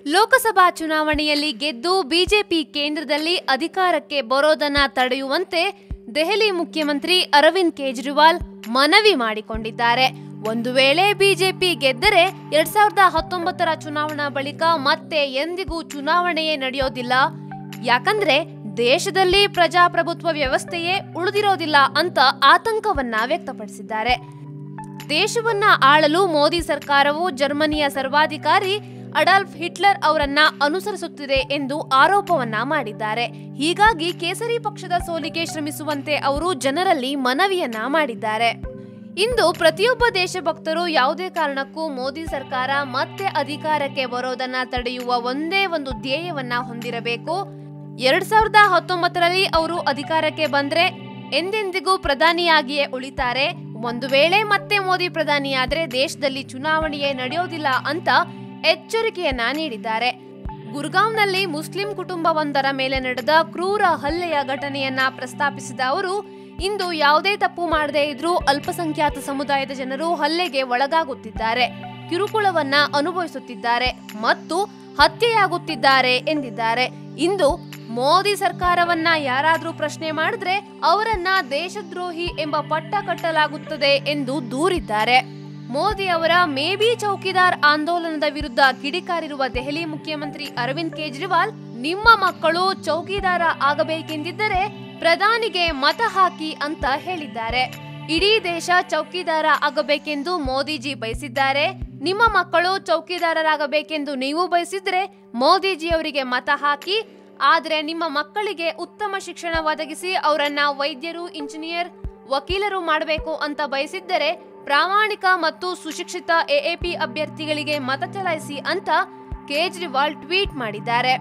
ಲೋಕಸಭಾ ಚುನಾವಣೆಯಲ್ಲಿ ಗೆದ್ದು ಬಿಜೆಪಿ ಕೇಂದ್ರದಲ್ಲಿ ಅಧಿಕಾರಕ್ಕೆ ಬರೋದನ್ನ ತಡೆಯುವಂತೆ ದೆಹಲಿ ಮುಖ್ಯಮಂತ್ರಿ ಅರವಿಂದ್ ಕೇಜ್ರಿವಾಲ್ ಮನವಿ ಮಾಡಿಕೊಂಡಿದ್ದಾರೆ. ಒಂದು ವೇಳೆ ಬಿಜೆಪಿ ಗೆದ್ದರೆ ಎರಡ್ ಸಾವಿರದ ಹತ್ತೊಂಬತ್ತರ ಚುನಾವಣಾ ಬಳಿಕ ಮತ್ತೆ ಎಂದಿಗೂ ಚುನಾವಣೆಯೇ ನಡೆಯೋದಿಲ್ಲ. ಯಾಕಂದ್ರೆ ದೇಶದಲ್ಲಿ ಪ್ರಜಾಪ್ರಭುತ್ವ ವ್ಯವಸ್ಥೆಯೇ ಉಳಿದಿರೋದಿಲ್ಲ ಅಂತ ಆತಂಕವನ್ನ ವ್ಯಕ್ತಪಡಿಸಿದ್ದಾರೆ. ದೇಶವನ್ನ ಆಳಲು ಮೋದಿ ಸರ್ಕಾರವು ಜರ್ಮನಿಯ ಸರ್ವಾಧಿಕಾರಿ ಅಡಾಲ್ಫ್ ಹಿಟ್ಲರ್ ಅವರನ್ನ ಅನುಸರಿಸುತ್ತಿದೆ ಎಂದು ಆರೋಪವನ್ನ ಮಾಡಿದ್ದಾರೆ. ಹೀಗಾಗಿ ಕೇಸರಿ ಪಕ್ಷದ ಸೋಲಿಗೆ ಶ್ರಮಿಸುವಂತೆ ಅವರು ಜನರಲ್ಲಿ ಮನವಿಯನ್ನ ಮಾಡಿದ್ದಾರೆ. ಇಂದು ಪ್ರತಿಯೊಬ್ಬ ದೇಶಭಕ್ತರು ಯಾವುದೇ ಕಾರಣಕ್ಕೂ ಮೋದಿ ಸರ್ಕಾರ ಮತ್ತೆ ಅಧಿಕಾರಕ್ಕೆ ಬರೋದನ್ನ ತಡೆಯುವ ಒಂದೇ ಒಂದು ಧ್ಯೇಯವನ್ನ ಹೊಂದಿರಬೇಕು. ಎರಡ್ ಸಾವಿರದ ಹತ್ತೊಂಬತ್ತರಲ್ಲಿ ಅವರು ಅಧಿಕಾರಕ್ಕೆ ಬಂದ್ರೆ ಎಂದೆಂದಿಗೂ ಪ್ರಧಾನಿಯಾಗಿಯೇ ಉಳಿತಾರೆ. ಒಂದು ವೇಳೆ ಮತ್ತೆ ಮೋದಿ ಪ್ರಧಾನಿಯಾದ್ರೆ ದೇಶದಲ್ಲಿ ಚುನಾವಣೆಯೇ ನಡೆಯೋದಿಲ್ಲ ಅಂತ ಎಚ್ಚರಿಕೆಯನ್ನ ನೀಡಿದ್ದಾರೆ. ಗುರ್ಗಾಂವ್ನಲ್ಲಿ ಮುಸ್ಲಿಂ ಕುಟುಂಬವೊಂದರ ಮೇಲೆ ನಡೆದ ಕ್ರೂರ ಹಲ್ಲೆಯ ಘಟನೆಯನ್ನ ಪ್ರಸ್ತಾಪಿಸಿದ ಅವರು, ಇಂದು ಯಾವುದೇ ತಪ್ಪು ಮಾಡದೇ ಇದ್ರೂ ಅಲ್ಪಸಂಖ್ಯಾತ ಸಮುದಾಯದ ಜನರು ಹಲ್ಲೆಗೆ ಒಳಗಾಗುತ್ತಿದ್ದಾರೆ. ಕಿರುಕುಳವನ್ನ ಅನುಭವಿಸುತ್ತಿದ್ದಾರೆ ಮತ್ತು ಹತ್ಯೆಯಾಗುತ್ತಿದ್ದಾರೆ ಎಂದಿದ್ದಾರೆ. ಇಂದು ಮೋದಿ ಸರ್ಕಾರವನ್ನ ಯಾರಾದರೂ ಪ್ರಶ್ನೆ ಮಾಡಿದ್ರೆ ಅವರನ್ನ ದೇಶದ್ರೋಹಿ ಎಂಬ ಪಟ್ಟ ಕಟ್ಟಲಾಗುತ್ತದೆ ಎಂದು ದೂರಿದ್ದಾರೆ. ಮೋದಿ ಅವರ ಮೇಬಿ ಚೌಕಿದಾರ್ ಆಂದೋಲನದ ವಿರುದ್ಧ ಕಿಡಿಕಾರಿರುವ ದೆಹಲಿ ಮುಖ್ಯಮಂತ್ರಿ ಅರವಿಂದ್ ಕೇಜ್ರಿವಾಲ್, ನಿಮ್ಮ ಮಕ್ಕಳು ಚೌಕಿದಾರ ಆಗಬೇಕೆಂದಿದ್ದರೆ ಪ್ರಧಾನಿಗೆ ಮತ ಹಾಕಿ ಅಂತ ಹೇಳಿದ್ದಾರೆ. ಇಡೀ ದೇಶ ಚೌಕಿದಾರ ಆಗಬೇಕೆಂದು ಮೋದಿಜಿ ಬಯಸಿದ್ದಾರೆ. ನಿಮ್ಮ ಮಕ್ಕಳು ಚೌಕಿದಾರರಾಗಬೇಕೆಂದು ನೀವು ಬಯಸಿದ್ರೆ ಮೋದಿಜಿಯವರಿಗೆ ಮತ ಹಾಕಿ, ಆದರೆ ನಿಮ್ಮ ಮಕ್ಕಳಿಗೆ ಉತ್ತಮ ಶಿಕ್ಷಣ ಒದಗಿಸಿ ಅವರನ್ನ ವೈದ್ಯರು, ಇಂಜಿನಿಯರ್, ವಕೀಲರು ಮಾಡಬೇಕು ಅಂತ ಬಯಸಿದ್ದರೆ ಪ್ರಾಮಾಣಿಕ ಮತ್ತು ಸುಶಿಕ್ಷಿತ ಎಎಪಿ ಅಭ್ಯರ್ಥಿಗಳಿಗೆ ಮತ ಚಲಾಯಿಸಿ ಅಂತ ಕೇಜ್ರಿವಾಲ್ ಟ್ವೀಟ್ ಮಾಡಿದ್ದಾರೆ.